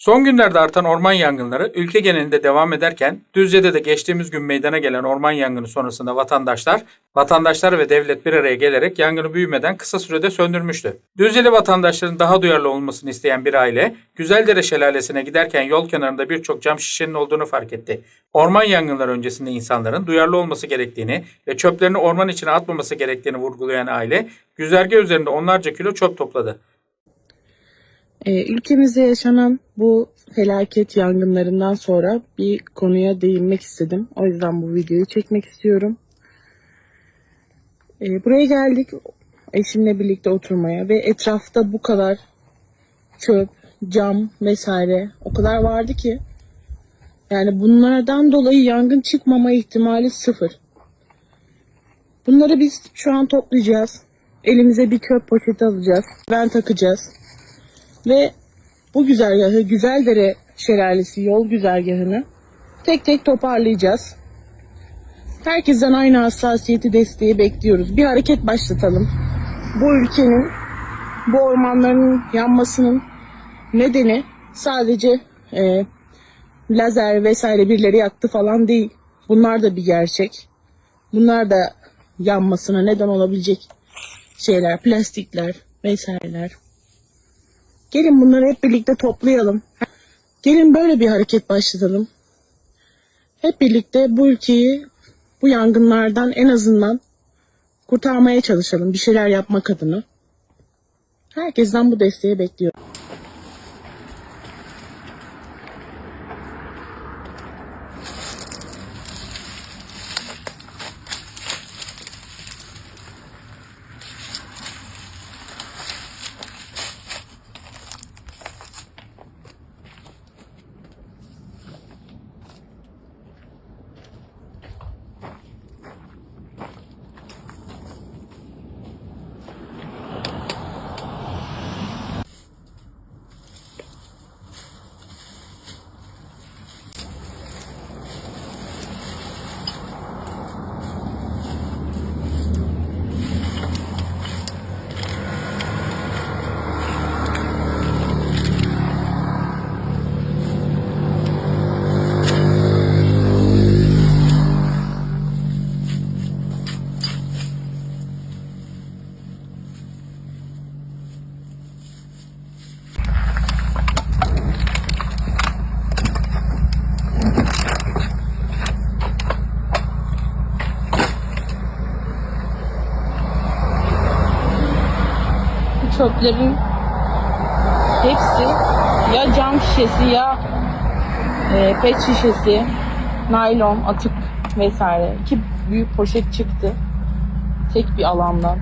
Son günlerde artan orman yangınları ülke genelinde devam ederken Düzce'de de geçtiğimiz gün meydana gelen orman yangını sonrasında vatandaşlar, vatandaşlar ve devlet bir araya gelerek yangını büyümeden kısa sürede söndürmüştü. Düzceli vatandaşların daha duyarlı olmasını isteyen bir aile, Güzeldere Şelalesi'ne giderken yol kenarında birçok cam şişenin olduğunu fark etti. Orman yangınları öncesinde insanların duyarlı olması gerektiğini ve çöplerini orman içine atmaması gerektiğini vurgulayan aile, güzergah üzerinde onlarca kilo çöp topladı. Ee, ülkemizde yaşanan bu felaket yangınlarından sonra bir konuya değinmek istedim. O yüzden bu videoyu çekmek istiyorum. Ee, buraya geldik eşimle birlikte oturmaya ve etrafta bu kadar çöp, cam vesaire o kadar vardı ki yani bunlardan dolayı yangın çıkmama ihtimali sıfır. Bunları biz şu an toplayacağız. Elimize bir çöp poşeti alacağız. Ben takacağız. Ve bu güzergahı Güzeldere Şelalesi yol güzergahını tek tek toparlayacağız. Herkesten aynı hassasiyeti desteği bekliyoruz. Bir hareket başlatalım. Bu ülkenin bu ormanların yanmasının nedeni sadece e, lazer vesaire birileri yaktı falan değil. Bunlar da bir gerçek. Bunlar da yanmasına neden olabilecek şeyler, plastikler vesaireler. Gelin bunları hep birlikte toplayalım. Gelin böyle bir hareket başlatalım. Hep birlikte bu ülkeyi bu yangınlardan en azından kurtarmaya çalışalım. Bir şeyler yapmak adına. Herkesten bu desteği bekliyorum. Çöplerin hepsi ya cam şişesi ya e, pet şişesi, naylon, atık vesaire. İki büyük poşet çıktı. Tek bir alandan.